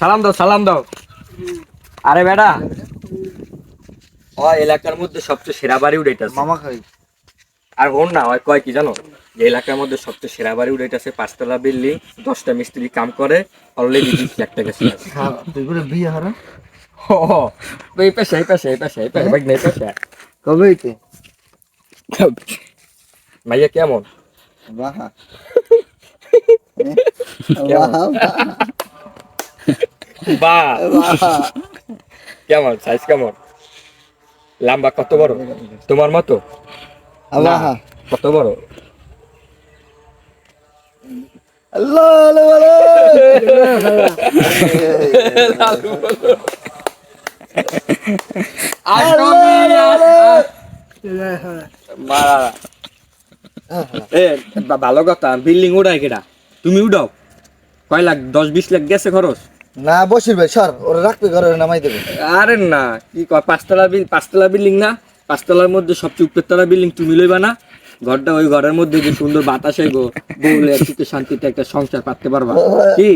সালাম দাও সালাম দাও। আরে বেটা। ও এলাকার মধ্যে সবচেয়ে সেরা বাড়ি উঠাইতেছে মামা খাই। আর ওর না ওই কয় কি জানো? যে এলাকার মধ্যে সবচেয়ে সেরা বাড়ি উঠাইতেছে পাঁচতলা বিল্ডিং দশটা মিস্ত্রি কাম করে অলরেডি বিশ লাখ টাকা ছিল। হ্যাঁ তুই করে বিয়ে হারা? ও এই পেশা এই পেশা এই পেশা এই পেশা ভাই এই পেশা কবে হইতে? মাইয়া কেমন? বাহা। বা। কেমন? সাইজ কেমন? লম্বা কত বড়? তোমার মতো? বাহা কত বড়? আল্লাহ আল্লাহ আল্লাহ। মারা এ বা- ভালো কথা বিল্ডিং উড়াই কেডা? তুমি উড়াও। কয় লাখ? দশ বিশ লাখ গেছে খরচ? না বসির ভাই সর ওরা রাখবে ঘরে নামাই দেবে। আরে না কি কয় পাঁচতলা বিল পাঁচতলা বিল্ডিং না? পাঁচতলার মধ্যে সবচেয়ে উপরতলা বিল্ডিং তুমি লইবা না? ঘরটা ওই ঘরের মধ্যে যে সুন্দর বাতাস গো বউলে একটু শান্তিতে একটা সংসার পাততে পারবা। কি?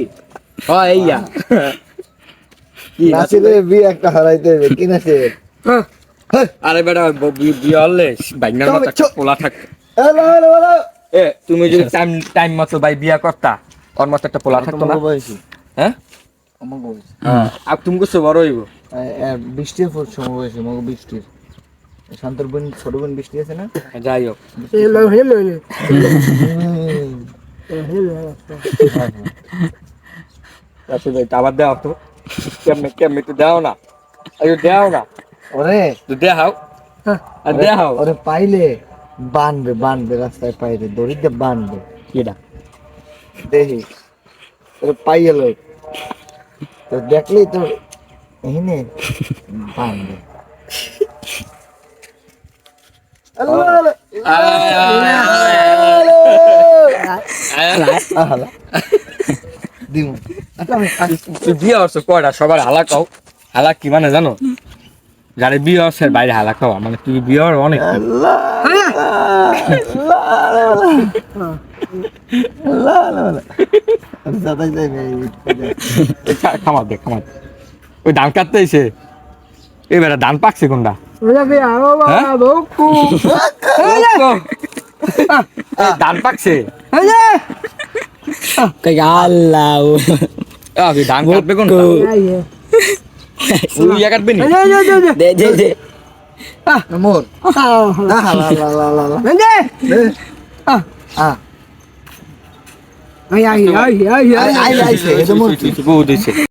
হয় এইয়া। কি নাচিলে বিয়ে একটা হারাইতে হবে কি হ্যাঁ। আরে বেটা ব- বিয়ে হলে বাইনার মতো একটা পোলা থাকে। এ তুমি যদি টাইম টাইম মতো ভাই বিয়া করতা ওর মতো একটা পোলা থাকতো না? হ্যাঁ? আর তুমি কিছু বড় হইব। বৃষ্টির পর সময় বয়সী মগো বৃষ্টির। শান্তর বোন ছোট বোন বৃষ্টি আছে না? যাই হোক। আবার তো। কেমনে কেমনে তো দেও না? আরে দেও না। ওরে। তো দেখাও। আর দেখাও। ওরে পাইলে বানবে বানবে রাস্তায় পাইলে দড়িতে বানবে। কিডা? দেখি। ওরে পাইয়ে লোক তো দেখলেই তো এখানে বানবে দিমু। তুই বিয়ে হচ্ছে কয়টা? সবার হালা খাও হালা কি মানে জানো? যারে বিয়ে হচ্ছে বাইরে হালা খাওয়া। মানে তুই বিয়ে হওয়ার অনেক দাদাই যাই খামার দে খামার দে। ওই ধান কাটতে এসে। এবারে ধান পাকছে কোনটা? হ্যাঁ? ধান পাকছে। আল্লাহ। ধান কাটবে কোনটা? ইয়া কাটবে নি? দে দে দে। মোর আই আই আই আই